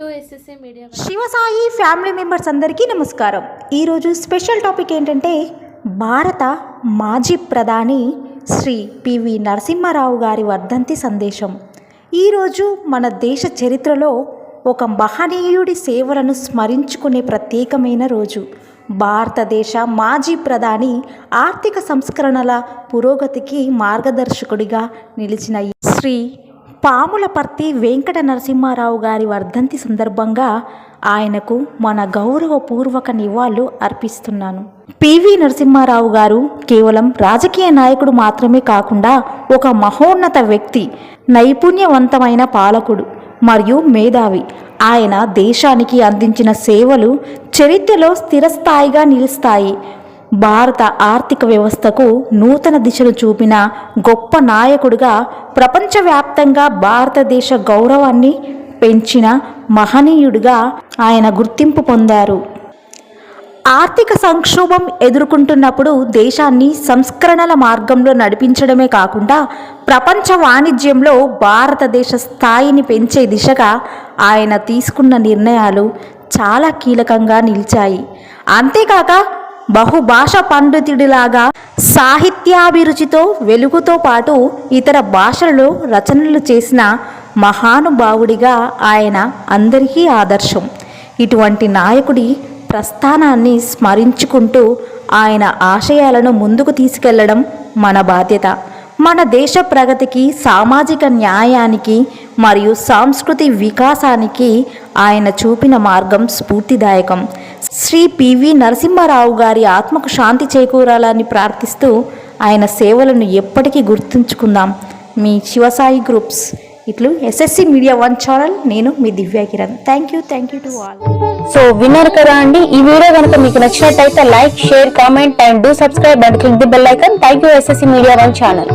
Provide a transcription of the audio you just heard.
Shivasai family members అందరికీ నమస్కారం. ఈరోజు స్పెషల్ టాపిక్ ఏంటంటే భారత మాజీ ప్రధాని శ్రీ పివి నరసింహారావు గారి వర్ధంతి సందేశం. ఈరోజు మన దేశ చరిత్రలో ఒక మహనీయుడి సేవలను స్మరించుకునే ప్రత్యేకమైన రోజు. భారతదేశ మాజీ ప్రధాని ఆర్థిక సంస్కరణల పురోగతికి మార్గదర్శకుడిగా నిలిచిన శ్రీ పాములపర్తి వెంకట నరసింహారావు గారి వర్ధంతి సందర్భంగా ఆయనకు మన గౌరవపూర్వక నివాళులు అర్పిస్తున్నాను. పివి నరసింహారావు గారు కేవలం రాజకీయ నాయకుడు మాత్రమే కాకుండా ఒక మహోన్నత వ్యక్తి నైపుణ్యవంతమైన పాలకుడు మరియు మేధావి. ఆయన దేశానికి అందించిన సేవలు చరిత్రలో స్థిరస్థాయిగా నిలుస్తాయి. భారత ఆర్థిక వ్యవస్థకు నూతన దిశను చూపిన గొప్ప నాయకుడిగా ప్రపంచవ్యాప్తంగా భారతదేశ గౌరవాన్ని పెంచిన మహనీయుడిగా ఆయన గుర్తింపు పొందారు. ఆర్థిక సంక్షోభం ఎదుర్కొంటున్నప్పుడు దేశాన్ని సంస్కరణల మార్గంలో నడిపించడమే కాకుండా ప్రపంచ వాణిజ్యంలో భారతదేశ స్థాయిని పెంచే దిశగా ఆయన తీసుకున్న నిర్ణయాలు చాలా కీలకంగా నిలిచాయి. అంతేకాక బహుభాష పండితుడిలాగా సాహిత్యాభిరుచితో వెలుగుతో పాటు ఇతర భాషలలో రచనలు చేసిన మహానుభావుడిగా ఆయన అందరికీ ఆదర్శం. ఇటువంటి నాయకుడి ప్రస్థానాన్ని స్మరించుకుంటూ ఆయన ఆశయాలను ముందుకు తీసుకెళ్ళడం మన బాధ్యత. మన దేశ ప్రగతికి సామాజిక న్యాయానికి మరియు సాంస్కృతి వికాసానికి ఆయన చూపిన మార్గం స్ఫూర్తిదాయకం. శ్రీ పివి నరసింహారావు గారి ఆత్మకు శాంతి చేకూరాలని ప్రార్థిస్తూ ఆయన సేవలను ఎప్పటికీ గుర్తుంచుకుందాం. మీ శివసాయి గ్రూప్స్. ఇట్లు ఎస్ఎస్సి మీడియా వన్ ఛానల్ నేను మీ Divya Kiran. Thank you thank you to all. So విన్నారు కదా అండి ఈ వీడియో కనుక మీకు నచ్చినట్టయితే like share comment and do subscribe and click the bell icon. Thank you SSC media one channel.